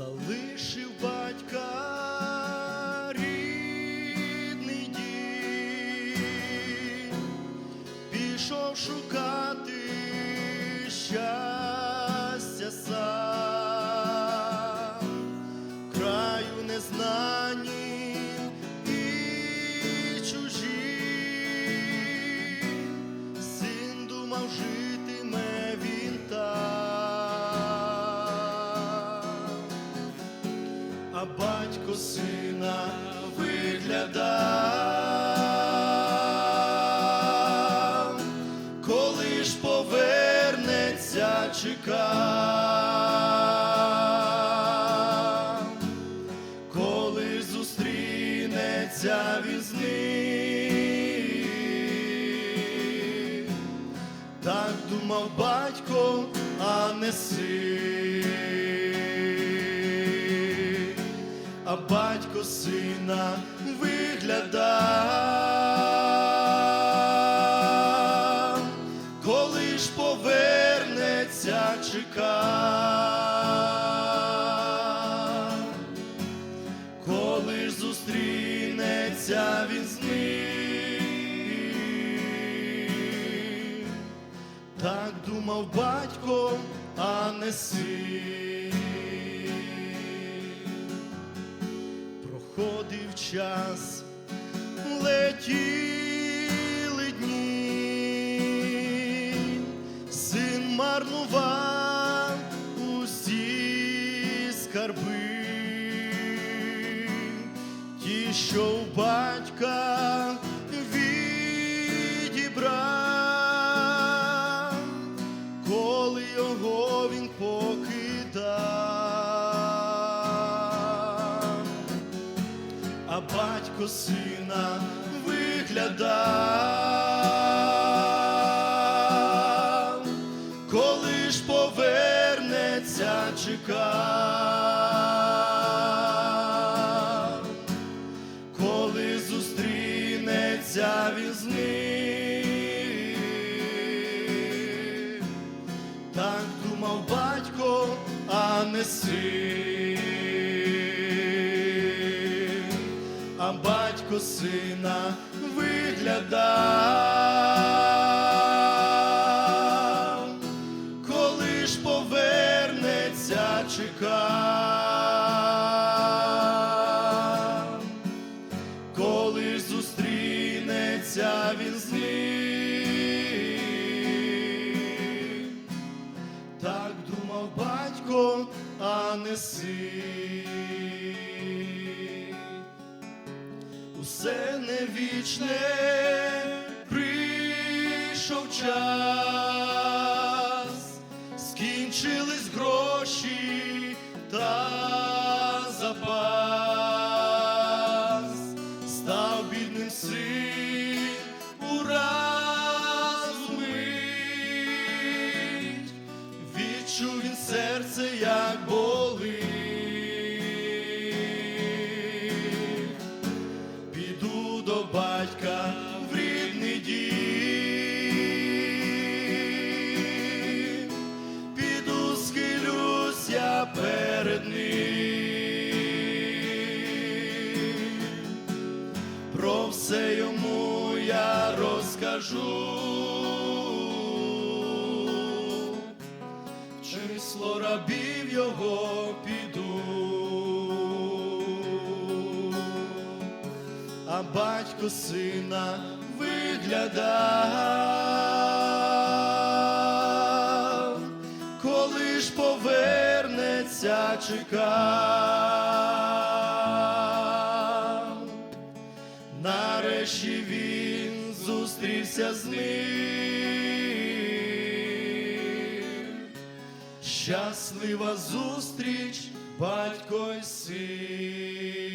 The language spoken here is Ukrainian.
залишив батька а батько сина виглядав, коли ж повернеться, чекав, коли зустрінеться він з ним. Так думав батько, а не син. Сина виглядав, коли ж повернеться, чекав, коли ж зустрінеться він з ним. Так думав батько, а не син. Проходив час, летіли дні, син марнував усі скарби, ті, що в батька сина виглядав, коли ж повернеться, чекав, коли зустрінеться він з ним. Так думав батько, а не син. Сина виглядав, коли ж повернеться, чекав, коли ж зустрінеться він з ним. Так думав батько, а не син. Усе не вічне, прийшов час, скінчились гроші та запас, перед ним, про все йому я розкажу. Число рабів його піду. а батько сина виглядав, коли ж повернеться, чекав. Нарешті він зустрівся з ним. Щаслива зустріч, батько й син.